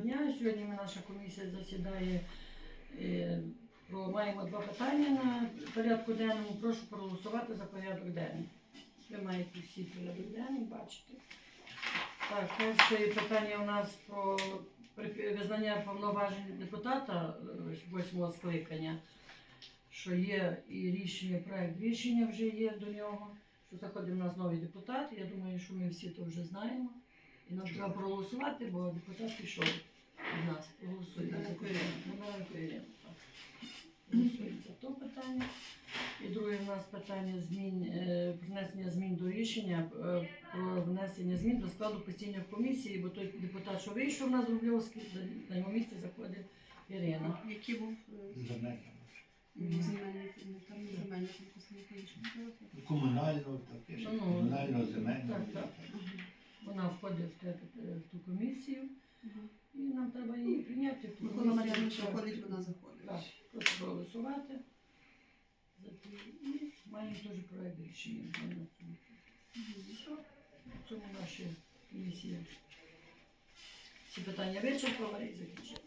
дня. Сьогодні наша комісія засідає. е, маємо два питання на порядку денному. Прошу проголосувати за порядок денний. Ви маєте всі порядок денний, бачите. Так, перше питання у нас про визнання повноважень депутата е, восьмого скликання, що є і рішення, проект рішення вже є до нього, що заходить у нас новий депутат. Я думаю, що ми всі то вже знаємо. І нам треба проголосувати, бо депутат пішов від нас. Так. Голосуємо за то питання. І друге у нас питання змін, е, внесення змін до рішення е, про внесення змін до складу постійної комісії, бо той депутат, що вийшов у нас з Рубльовський, на його місце заходить Ірина. Який був е, земельний, там не. Комунальну, таке, Ну, ну, так, так. Вона входить в, те- в ту комісію, і нам треба її прийняти. в ту комісію. Вона заходить. Так, просто проголосувати. За ті. І маємо теж проект рішення. на цьому. Все. В цьому наші комісія. Всі питання вичерпала і закінчила.